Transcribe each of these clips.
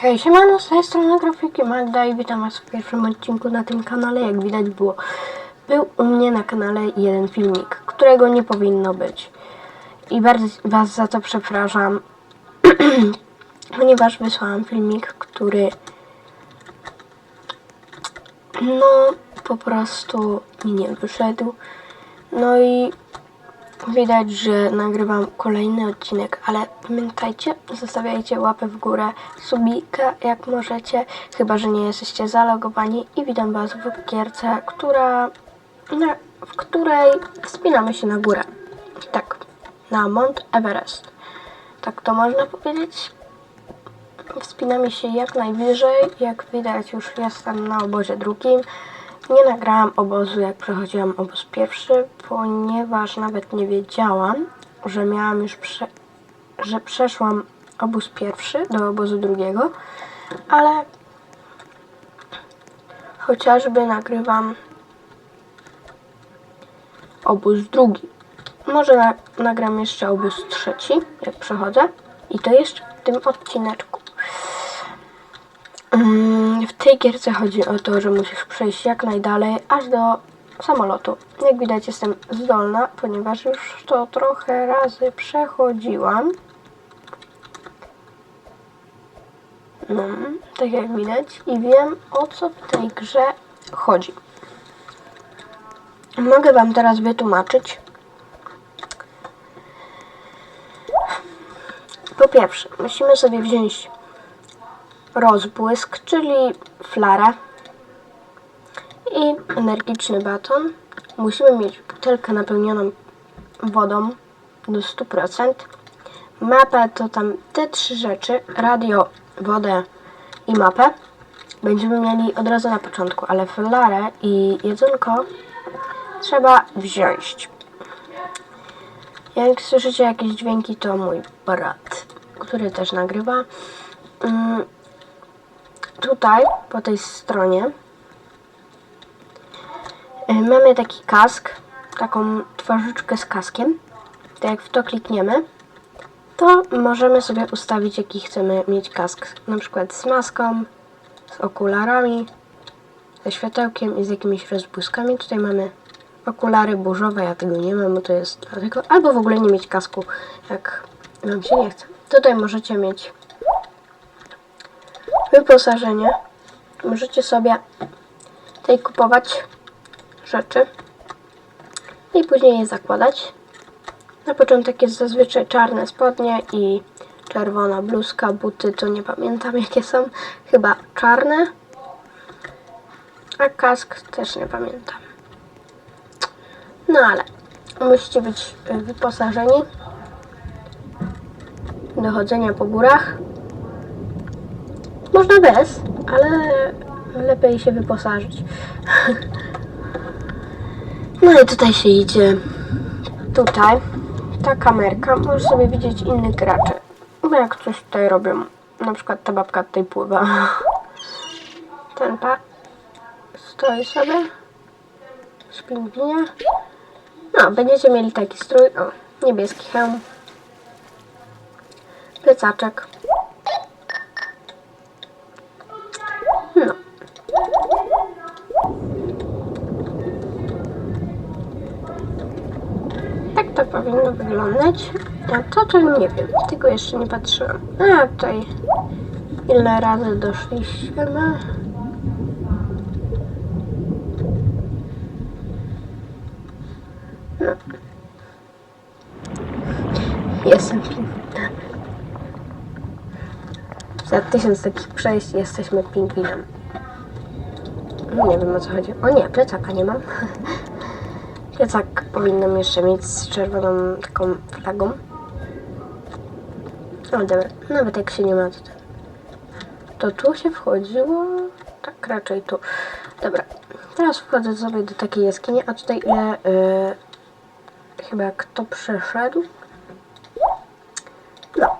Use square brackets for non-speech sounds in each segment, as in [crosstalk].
Hej, siemano, z tej strony Grafiki Magda i witam was w pierwszym odcinku na tym kanale. Jak widać było, był u mnie na kanale jeden filmik, którego nie powinno być. I bardzo was za to przepraszam, [clears throat] ponieważ wysłałam filmik, który no po prostu mi nie wyszedł. No i Widać, że nagrywam kolejny odcinek, ale pamiętajcie, zostawiajcie łapę w górę, subika jak możecie, chyba że nie jesteście zalogowani i witam Was w gierce, która, na, w której wspinamy się na górę. Tak, na Mount Everest. Tak to można powiedzieć. Wspinamy się jak najwyżej, jak widać już jestem na obozie drugim. Nie nagrałam obozu, jak przechodziłam obóz pierwszy, ponieważ nawet nie wiedziałam, że miałam już prze... że przeszłam obóz pierwszy do obozu drugiego, ale chociażby nagrywam obóz drugi. Może na... nagram jeszcze obóz trzeci, jak przechodzę i to jeszcze w tym odcineczku. Mm, W tej gierce chodzi o to, że musisz przejść jak najdalej, aż do samolotu. Jak widać jestem zdolna, ponieważ już to trochę razy przechodziłam. No, tak jak widać i wiem o co w tej grze chodzi. Mogę Wam teraz wytłumaczyć. Po pierwsze, musimy sobie wziąć rozbłysk, czyli flarę i energiczny baton. Musimy mieć butelkę napełnioną wodą do 100%. Mapę to tam te trzy rzeczy, radio, wodę i mapę. Będziemy mieli od razu na początku, ale flarę i jedzonko trzeba wziąć. Jak słyszycie jakieś dźwięki, to mój brat, który też nagrywa. Tutaj, po tej stronie, y, mamy taki kask, taką twarzyczkę z kaskiem. To jak w to klikniemy, to możemy sobie ustawić, jaki chcemy mieć kask. Na przykład z maską, z okularami, ze światełkiem i z jakimiś rozbłyskami. Tutaj mamy okulary burzowe, ja tego nie mam, bo to jest dlatego. Albo w ogóle nie mieć kasku, jak wam się nie chce. Tutaj możecie mieć wyposażenie. Możecie sobie tutaj kupować rzeczy i później je zakładać. Na początek jest zazwyczaj czarne spodnie i czerwona bluzka, buty to nie pamiętam [laughs] jakie są, chyba czarne, a kask też nie pamiętam. No ale musicie być wyposażeni do chodzenia po górach. Można bez, ale lepiej się wyposażyć. [laughs] No i tutaj się idzie. Tutaj ta kamerka, możesz sobie widzieć innych graczy. No jak coś tutaj robią. Na przykład ta babka tutaj pływa. [laughs] Ten pa stoi sobie. Z pingwinia. No, będziecie mieli taki strój. O, niebieski hełm. Plecaczek. To powinno wyglądać. A to to nie wiem, tego jeszcze nie patrzyłam. A tutaj ile razy doszliśmy? No. Jestem za tysiąc takich przejść jesteśmy pingwinem. Nie wiem o co chodzi. O nie, plecaka nie mam. [laughs] Plecak powinnam jeszcze mieć z czerwoną taką flagą. O dobra, nawet jak się nie ma to, to tu się wchodziło. Tak raczej tu. Dobra, teraz wchodzę sobie do takiej jaskini, a tutaj ile y, chyba kto przeszedł? No.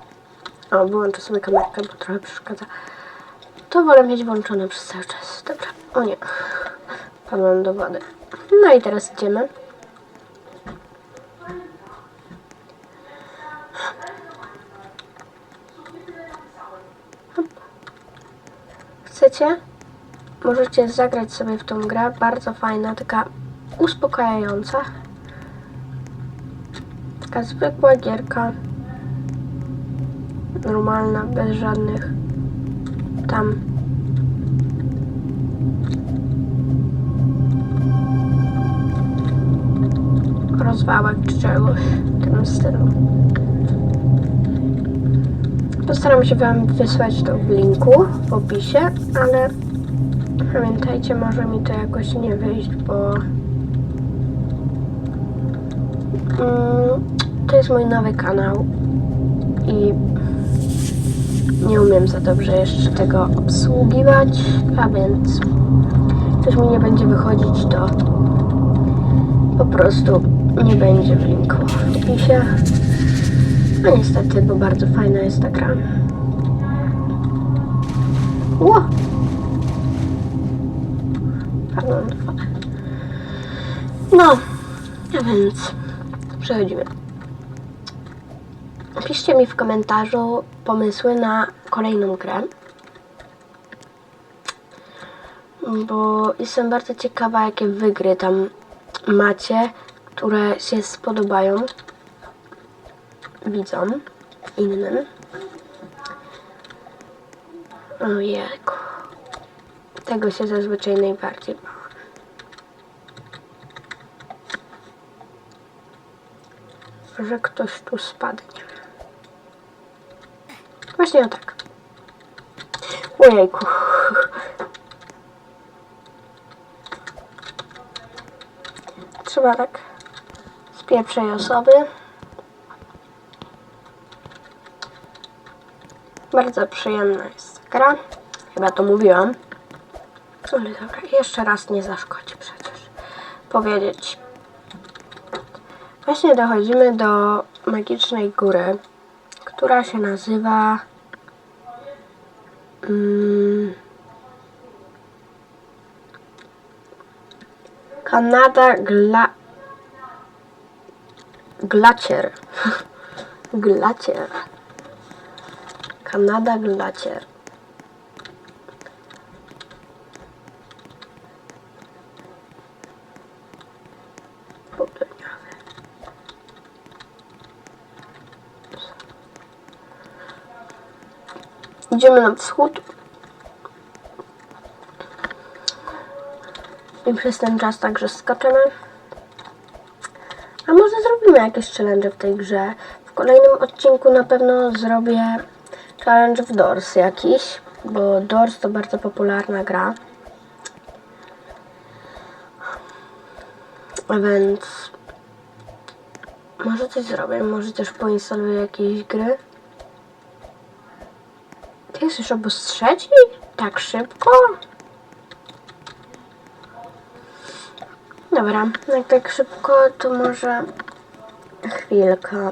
O, wyłączę sobie kamerkę, bo trochę przeszkadza. To wolę mieć włączone przez cały czas. Dobra. O nie. Padłem do wody. No i teraz idziemy. Chcecie, możecie zagrać sobie w tą grę. Bardzo fajna, taka uspokajająca. Taka zwykła gierka. Normalna, bez żadnych tam rozwałek czy czegoś w tym stylu. Postaram się Wam wysłać to w linku w opisie, ale pamiętajcie, może mi to jakoś nie wyjść, bo mm, to jest mój nowy kanał i nie umiem za dobrze jeszcze tego obsługiwać, a więc coś mi nie będzie wychodzić, to po prostu nie będzie w linku w opisie. No niestety, bo bardzo fajna jest ta gra. Ło! No, a więc przechodzimy. Piszcie mi w komentarzu pomysły na kolejną grę. Bo jestem bardzo ciekawa, jakie wy gry tam macie, które się spodobają widzom innym. Ojejku. Tego się zazwyczaj najbardziej bałam. Że ktoś tu spadnie. Właśnie o tak. Ojejku. Trzeba tak z pierwszej osoby. Bardzo przyjemna jest gra. Chyba to mówiłam. Ale dobra, jeszcze raz nie zaszkodzi przecież powiedzieć. Właśnie dochodzimy do magicznej góry, która się nazywa. Mm, Kanada Gla... Glacier. [laughs] Glacier. Kanada Glacier. Idziemy na wschód. I przez ten czas także skaczemy. A może zrobimy jakieś challenge w tej grze. W kolejnym odcinku na pewno zrobię challenge w Doors jakiś, bo Doors to bardzo popularna gra. A więc może coś zrobię, może też poinstaluję jakieś gry. Ty jesteś obóz trzeci? Tak szybko? Dobra, jak tak szybko, to może chwilkę.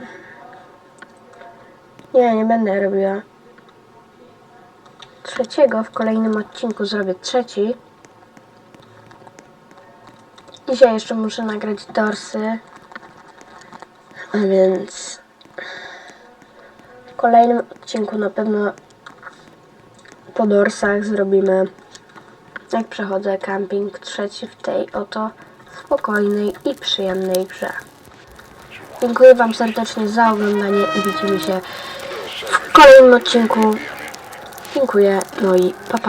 Nie, nie będę robiła trzeciego. W kolejnym odcinku zrobię trzeci. Dzisiaj jeszcze muszę nagrać dorsy. A więc w kolejnym odcinku na pewno po dorsach zrobimy jak przechodzę camping trzeci w tej oto spokojnej i przyjemnej grze. Dziękuję Wam serdecznie za oglądanie i widzimy się w kolejnym odcinku. Dziękuję, no i pa pa.